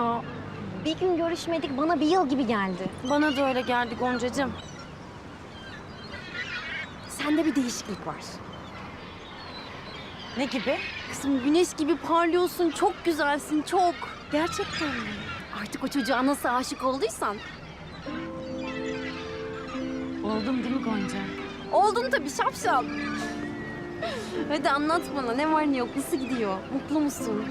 Ya. Bir gün görüşmedik bana bir yıl gibi geldi. Bana da öyle geldi Goncacığım. Sende bir değişiklik var. Ne gibi? Kızım güneş gibi parlıyorsun, çok güzelsin, çok. Gerçekten mi? Artık o çocuğa nasıl aşık olduysan. Oldum değil mi Gonca? Oldun tabii şapşal. Hadi anlat bana ne var ne yok, nasıl gidiyor? Mutlu musun?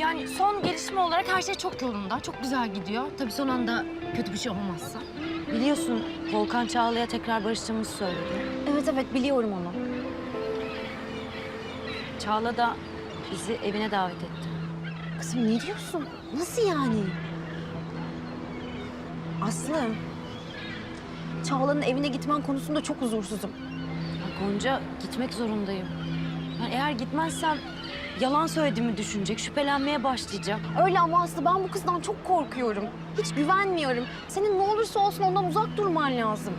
Yani son gelişme olarak her şey çok yolunda. Çok güzel gidiyor. Tabii son anda kötü bir şey olmazsa. Biliyorsun Volkan Çağla'ya tekrar barıştığımızı söyledi. Evet evet biliyorum onu. Çağla da bizi evine davet etti. Kızım ne diyorsun? Nasıl yani? Aslı. Çağla'nın evine gitmen konusunda çok huzursuzum. Ya Gonca gitmek zorundayım. Yani eğer gitmezsem yalan söylediğimi düşünecek, şüphelenmeye başlayacak. Öyle ama Aslı ben bu kızdan çok korkuyorum. Hiç güvenmiyorum. Senin ne olursa olsun ondan uzak durman lazım.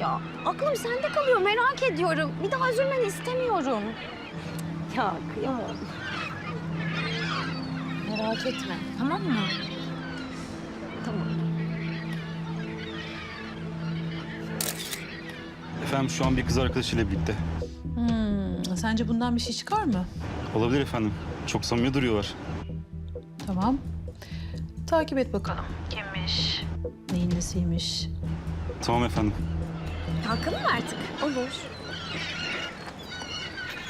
Ya aklım sende kalıyor merak ediyorum. Bir daha üzülmeni istemiyorum. Ya kıyamam. Merak etme, tamam mı? Tamam. Efendim şu an bir kız arkadaşıyla birlikte. Hmm, sence bundan bir şey çıkar mı? Olabilir efendim. Çok samimi duruyorlar. Tamam. Takip et bakalım. Kimmiş? Neyin nesiymiş? Tamam efendim. Kalkalım mı artık? Olur.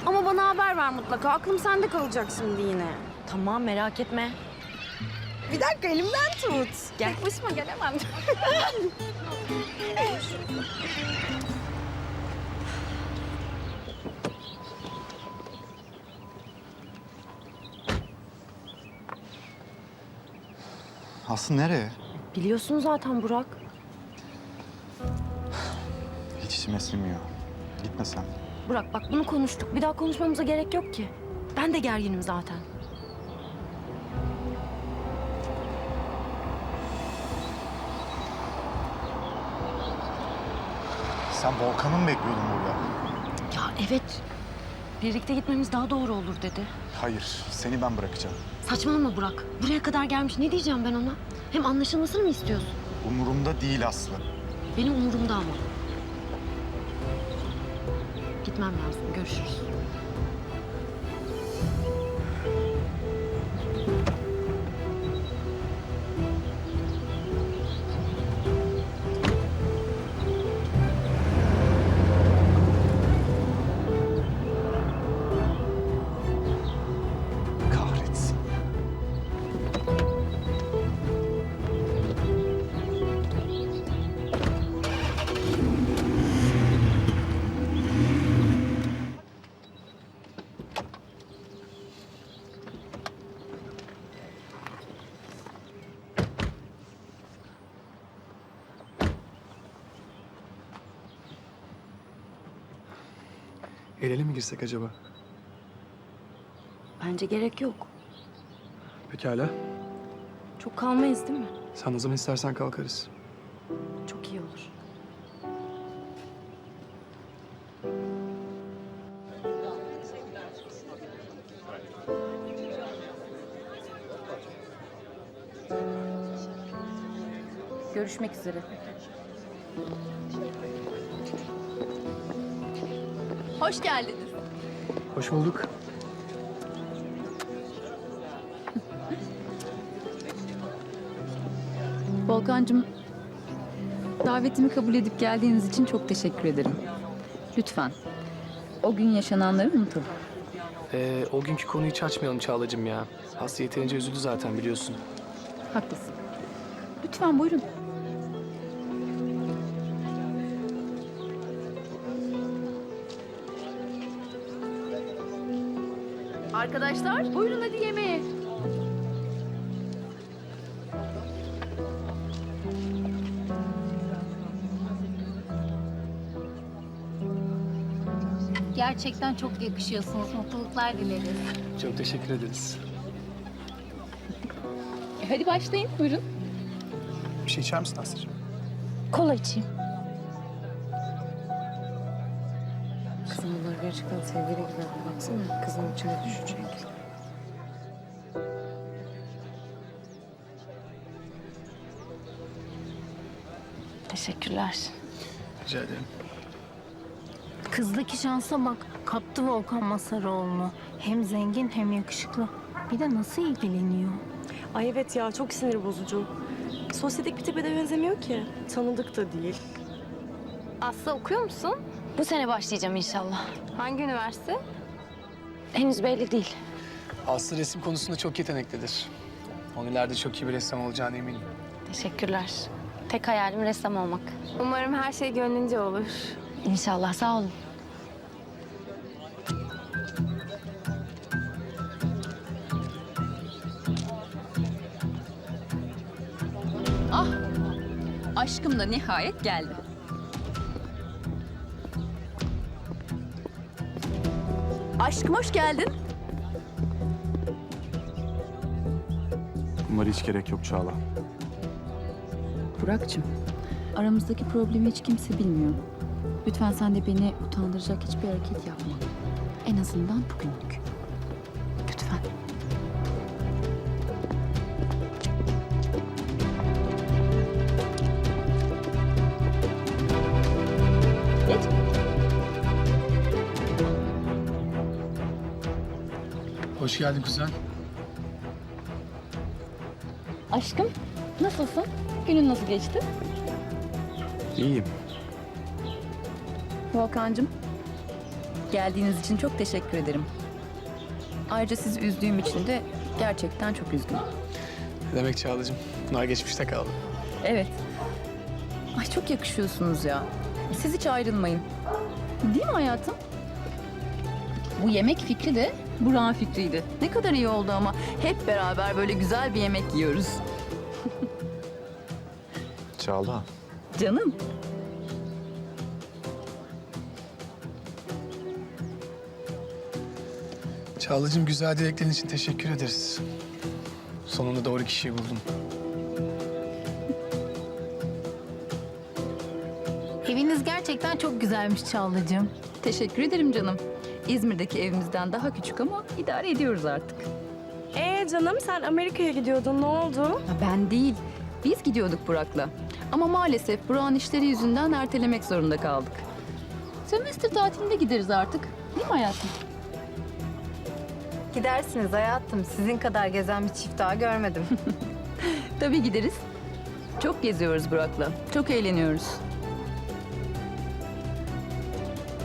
Ama bana haber ver mutlaka. Aklım sende kalacak şimdi yine. Tamam, merak etme. Bir dakika elimden tut. Gel. Tek başıma gelemem. Aslı nereye? Biliyorsun zaten Burak. Hiç içime sinmiyor. Gitme sen. Burak bak bunu konuştuk. Bir daha konuşmamıza gerek yok ki. Ben de gerginim zaten. Sen Volkan'ı mı bekliyordun burada? Ya evet. Birlikte gitmemiz daha doğru olur dedi. Hayır, seni ben bırakacağım. Saçmalama Burak. Buraya kadar gelmiş. Ne diyeceğim ben ona? Hem anlaşılmasını mı istiyorsun? Umurumda değil Aslı. Benim umurumda ama. Gitmem lazım. Görüşürüz. El ele mi girsek acaba? Bence gerek yok. Pekala. Çok kalmayız değil mi? Sen o zaman istersen kalkarız. Çok iyi olur. Görüşmek üzere. Hoş geldiniz. Hoş bulduk. Volkan'cığım, davetimi kabul edip geldiğiniz için çok teşekkür ederim. Lütfen, o gün yaşananları unutun. Ee, o günkü konuyu hiç açmayalım Çağla'cığım ya. Aslı yeterince üzüldü zaten biliyorsun. Haklısın. Lütfen buyurun. Arkadaşlar, buyurun hadi yemeğe. Gerçekten çok yakışıyorsunuz. Mutluluklar dileriz. Çok teşekkür ederiz. E, hadi başlayın, buyurun. Bir şey içer misin Aslı'cığım? Kola içeyim. gerçekten sevgili gibi baksana kızın içine düşecek. Teşekkürler. Rica ederim. Kızdaki şansa bak. Kaptı Volkan Masaroğlu'nu. Hem zengin hem yakışıklı. Bir de nasıl ilgileniyor? Ay evet ya çok sinir bozucu. Sosyetik bir tipe de benzemiyor ki. Tanıdık da değil. Aslı okuyor musun? Bu sene başlayacağım inşallah. Hangi üniversite? Henüz belli değil. Aslı resim konusunda çok yeteneklidir. Onun ileride çok iyi bir ressam olacağına eminim. Teşekkürler. Tek hayalim ressam olmak. Umarım her şey gönlünce olur. İnşallah sağ olun. Aşkım da nihayet geldi. Aşkım hoş geldin. Bunlara hiç gerek yok Çağla. Burak'cığım, aramızdaki problemi hiç kimse bilmiyor. Lütfen sen de beni utandıracak hiçbir hareket yapma. En azından bugünlük. Hoş geldin kuzen. Aşkım, nasılsın? Günün nasıl geçti? İyiyim. Volkan'cığım, geldiğiniz için çok teşekkür ederim. Ayrıca sizi üzdüğüm için de gerçekten çok üzgünüm. Ne demek Çağla'cığım? Bunlar geçmişte kaldı. Evet. Ay çok yakışıyorsunuz ya. Siz hiç ayrılmayın. Değil mi hayatım? Bu yemek fikri de Burak'ın fikriydi. Ne kadar iyi oldu ama. Hep beraber böyle güzel bir yemek yiyoruz. Çağla. Canım. Çağla'cığım güzel dileklerin için teşekkür ederiz. Sonunda doğru kişiyi buldum. Eviniz gerçekten çok güzelmiş Çağla'cığım. Teşekkür ederim canım. İzmir'deki evimizden daha küçük ama idare ediyoruz artık. Ee canım sen Amerika'ya gidiyordun ne oldu? Ben değil. Biz gidiyorduk Burak'la. Ama maalesef Burak'ın işleri yüzünden ertelemek zorunda kaldık. Sömestr tatilinde gideriz artık. Değil mi hayatım? Gidersiniz hayatım. Sizin kadar gezen bir çift daha görmedim. Tabii gideriz. Çok geziyoruz Burak'la. Çok eğleniyoruz.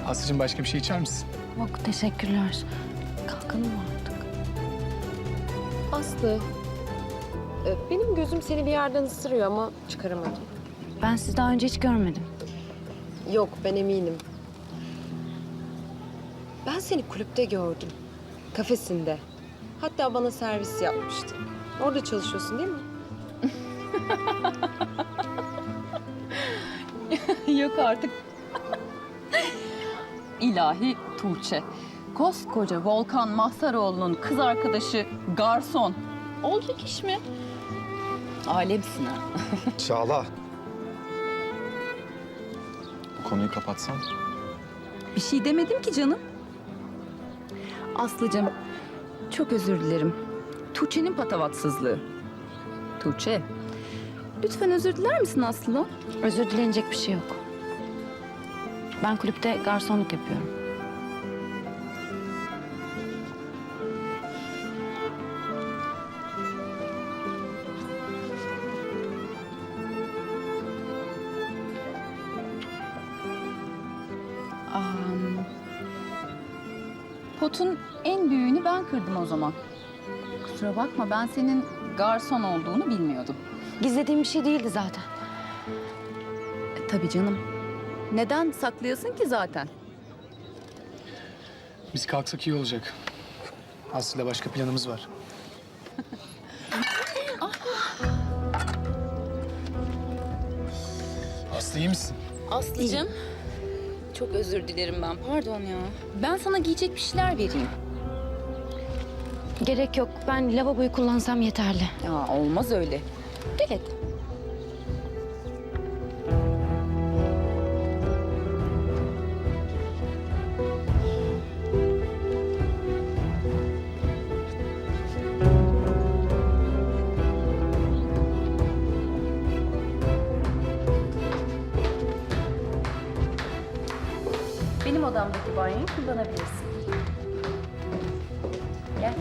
Aslı'cığım başka bir şey içer misin? Yok teşekkürler. Kalkalım mı artık? Aslı, e, benim gözüm seni bir yerden ısırıyor ama çıkaramadım. Ben sizi daha önce hiç görmedim. Yok, ben eminim. Ben seni kulüpte gördüm. Kafesinde. Hatta bana servis yapmıştın. Orada çalışıyorsun değil mi? Yok artık. İlahi Tuğçe. Koskoca Volkan Mahsaroğlu'nun kız arkadaşı garson. Olacak iş mi? Alemsin ha. Çağla. Bu konuyu kapatsan. Bir şey demedim ki canım. Aslıcığım, çok özür dilerim. Tuğçe'nin patavatsızlığı. Tuğçe, lütfen özür diler misin Aslı? Özür dilenecek bir şey yok. Ben kulüpte garsonluk yapıyorum. Am, potun en büyüğünü ben kırdım o zaman. Kusura bakma ben senin garson olduğunu bilmiyordum. Gizlediğim bir şey değildi zaten. E, tabii canım. Neden saklıyorsun ki zaten? Biz kalksak iyi olacak. Aslı'yla başka planımız var. Aslı iyi misin? Aslıcığım. Çok özür dilerim ben. Pardon ya. Ben sana giyecek bir şeyler vereyim. Gerek yok. Ben lavaboyu kullansam yeterli. Ya olmaz öyle. Gel hadi. Dạ.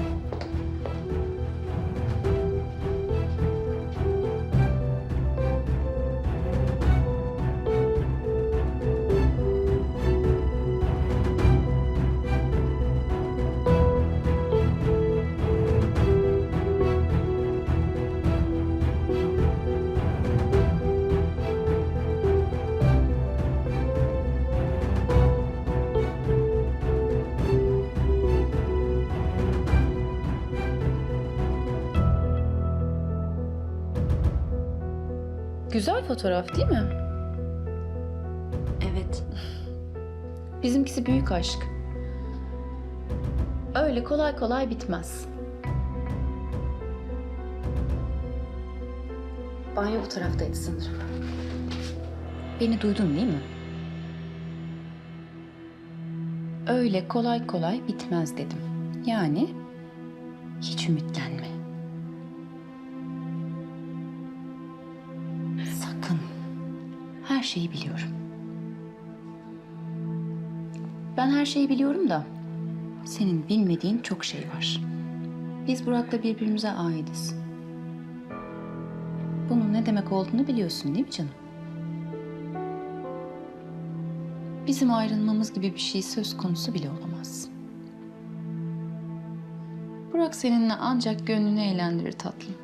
Güzel fotoğraf değil mi? Evet. Bizimkisi büyük aşk. Öyle kolay kolay bitmez. Banyo bu taraftaydı sanırım. Beni duydun değil mi? Öyle kolay kolay bitmez dedim. Yani hiç ümitlenme. Şeyi biliyorum. Ben her şeyi biliyorum da senin bilmediğin çok şey var. Biz Burak'la birbirimize aitiz. Bunun ne demek olduğunu biliyorsun değil mi canım? Bizim ayrılmamız gibi bir şey söz konusu bile olamaz. Burak seninle ancak gönlünü eğlendirir tatlım.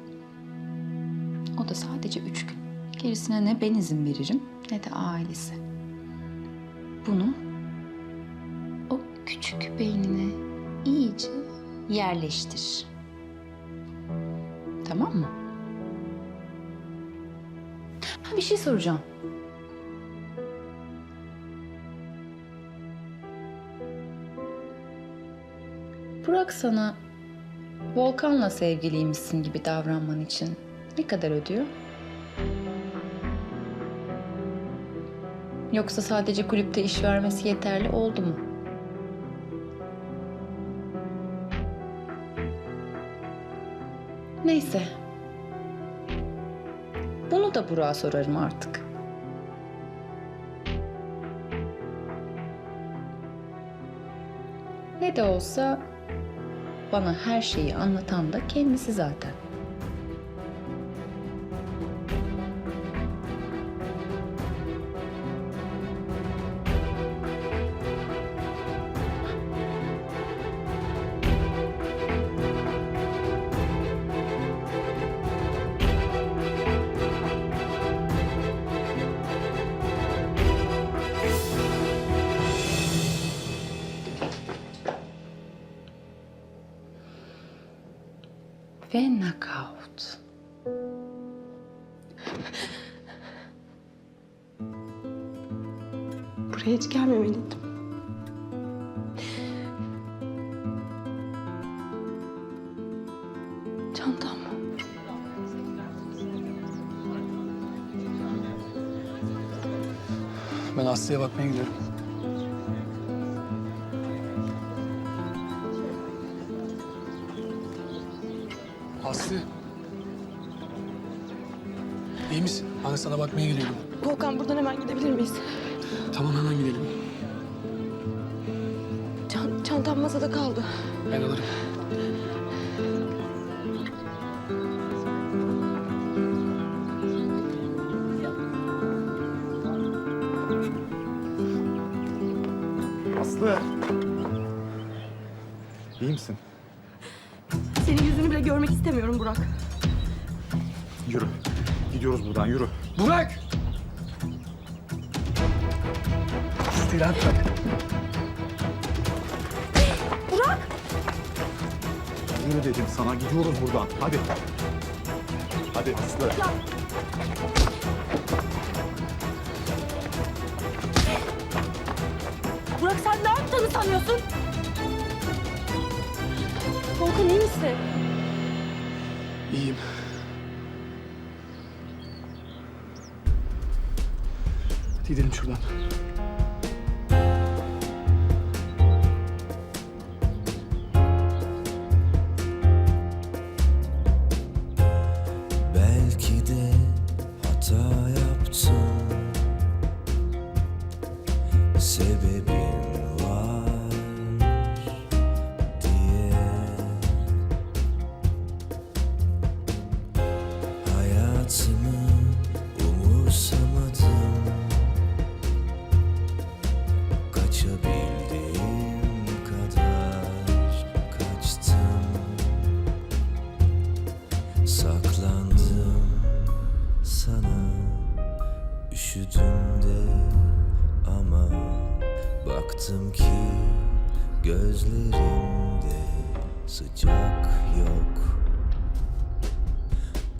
O da sadece üç gün. Gerisine ne ben izin veririm ne de ailesi. Bunu o küçük beynine iyice yerleştir. Tamam mı? Ha, bir şey soracağım. Burak sana Volkan'la sevgiliymişsin gibi davranman için ne kadar ödüyor? Yoksa sadece kulüpte iş vermesi yeterli oldu mu? Neyse. Bunu da Burak'a sorarım artık. Ne de olsa bana her şeyi anlatan da kendisi zaten. Ve knockout. Buraya hiç gelmemeliydim. Çantam. Ben Aslı'ya bakmaya gidiyorum. Aslı. İyi misin? Ben sana bakmaya geliyorum. Volkan buradan hemen gidebilir miyiz? Tamam hemen gidelim. Çan- çantam masada kaldı. Ben alırım. Aslı'yı rahat bırak. Yürü dedim sana gidiyoruz buradan. Hadi. Hadi Aslı. Burak sen ne yaptığını sanıyorsun? Volkan iyi misin? İyiyim. Hadi gidelim şuradan. Hata yaptım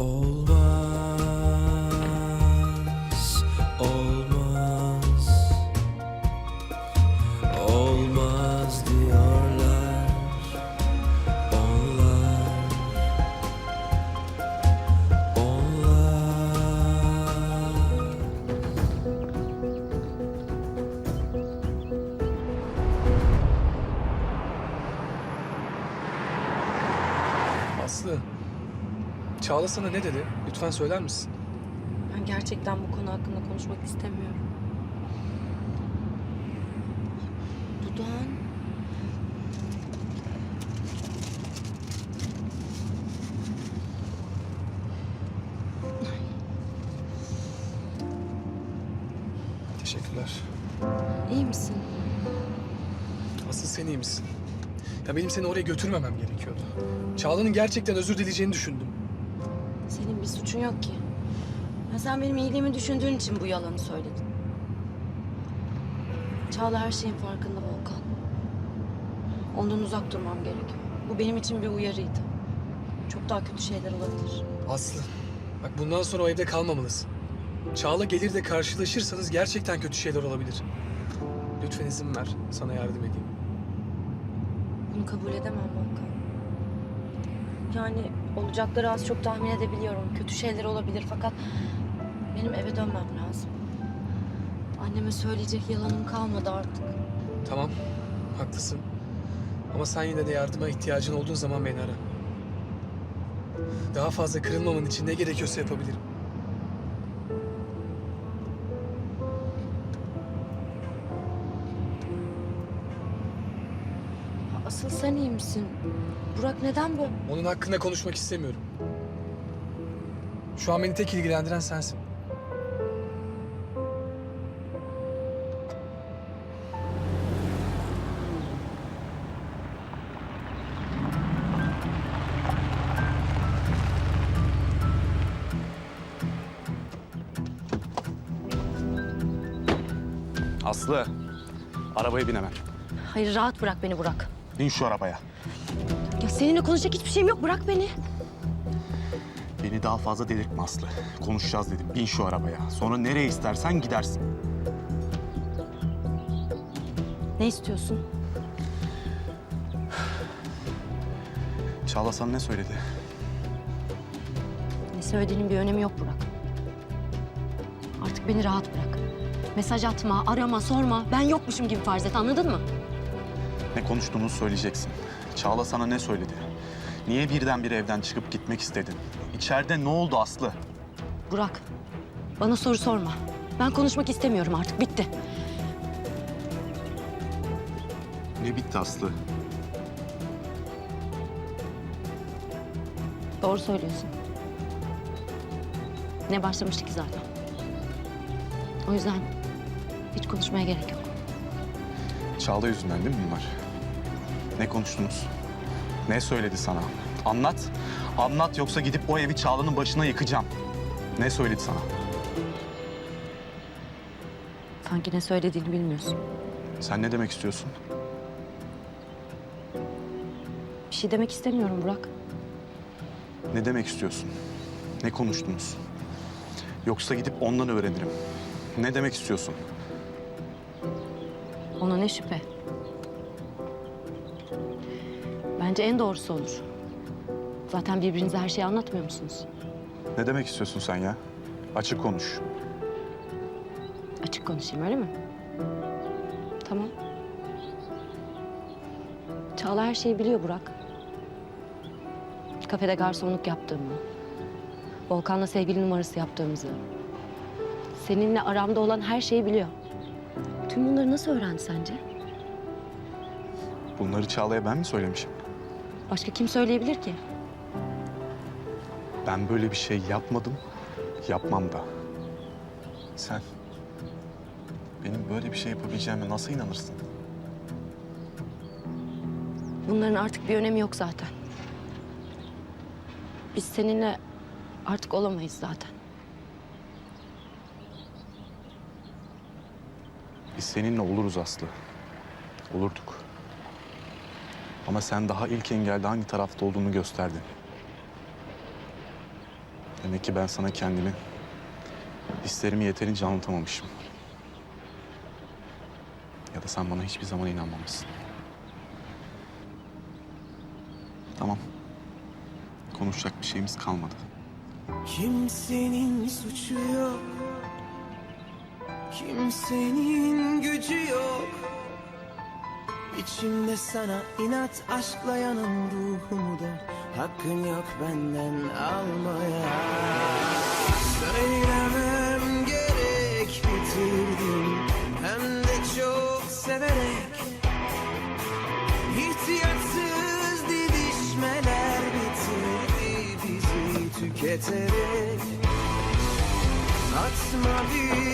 Olmaz, Çağla sana ne dedi? Lütfen söyler misin? Ben gerçekten bu konu hakkında konuşmak istemiyorum. Dudağın. Teşekkürler. İyi misin? Asıl sen iyi misin? Ya benim seni oraya götürmemem gerekiyordu. Çağla'nın gerçekten özür dileyeceğini düşündüm. Senin bir suçun yok ki. Ya sen benim iyiliğimi düşündüğün için bu yalanı söyledin. Çağla her şeyin farkında Volkan. Ondan uzak durmam gerekiyor. Bu benim için bir uyarıydı. Çok daha kötü şeyler olabilir. Aslı, bak bundan sonra o evde kalmamalısın. Çağla gelir de karşılaşırsanız gerçekten kötü şeyler olabilir. Lütfen izin ver, sana yardım edeyim. Bunu kabul edemem Volkan. Yani olacakları az çok tahmin edebiliyorum. Kötü şeyler olabilir fakat benim eve dönmem lazım. Anneme söyleyecek yalanım kalmadı artık. Tamam, haklısın. Ama sen yine de yardıma ihtiyacın olduğun zaman beni ara. Daha fazla kırılmaman için ne gerekiyorsa yapabilirim. Asıl sen iyi misin? Burak neden bu? Onun hakkında konuşmak istemiyorum. Şu an beni tek ilgilendiren sensin. Aslı, arabaya bin hemen. Hayır rahat bırak beni Burak. Bin şu arabaya. Ya seninle konuşacak hiçbir şeyim yok. Bırak beni. Beni daha fazla delirtme Aslı. Konuşacağız dedim. Bin şu arabaya. Sonra nereye istersen gidersin. Ne istiyorsun? Çağla sana ne söyledi? Ne söylediğinin bir önemi yok Burak. Artık beni rahat bırak. Mesaj atma, arama, sorma. Ben yokmuşum gibi farz et anladın mı? Ne konuştuğunu söyleyeceksin. Çağla sana ne söyledi? Niye birdenbire evden çıkıp gitmek istedin? İçeride ne oldu Aslı? Burak, bana soru sorma. Ben konuşmak istemiyorum artık. Bitti. Ne bitti Aslı? Doğru söylüyorsun. Ne başlamıştı ki zaten. O yüzden hiç konuşmaya gerek yok. Çağla yüzünden değil mi bunlar? Ne konuştunuz? Ne söyledi sana? Anlat. Anlat yoksa gidip o evi Çağla'nın başına yıkacağım. Ne söyledi sana? Sanki ne söylediğini bilmiyorsun. Sen ne demek istiyorsun? Bir şey demek istemiyorum Burak. Ne demek istiyorsun? Ne konuştunuz? Yoksa gidip ondan öğrenirim. Ne demek istiyorsun? Ona ne şüphe. Bence en doğrusu olur. Zaten birbirinize her şeyi anlatmıyor musunuz? Ne demek istiyorsun sen ya? Açık konuş. Açık konuşayım öyle mi? Tamam. Çağla her şeyi biliyor Burak. Kafede garsonluk yaptığımı, Volkan'la sevgili numarası yaptığımızı, seninle aramda olan her şeyi biliyor. Tüm bunları nasıl öğrendi sence? Bunları Çağla'ya ben mi söylemişim? Başka kim söyleyebilir ki? Ben böyle bir şey yapmadım, yapmam da. Sen benim böyle bir şey yapabileceğime nasıl inanırsın? Bunların artık bir önemi yok zaten. Biz seninle artık olamayız zaten. Biz seninle oluruz Aslı. Olurduk. Ama sen daha ilk engelde hangi tarafta olduğunu gösterdin. Demek ki ben sana kendimi, hislerimi yeterince anlatamamışım. Ya da sen bana hiçbir zaman inanmamışsın. Tamam. Konuşacak bir şeyimiz kalmadı. Kimsenin suçu yok Kimsenin gücü yok İçimde sana inat aşkla yanan ruhumu da Hakkın yok benden almaya. Söylemem gerek bitirdim. Hem de çok severek. İhtiyatsız didişmeler bitirdi bizi tüketerek. Atma bir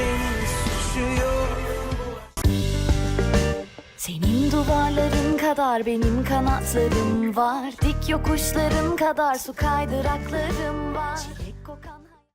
Kimsenin suçu yok Senin duvarların kadar benim kanatlarım var. Dik yokuşların kadar su kaydıraklarım var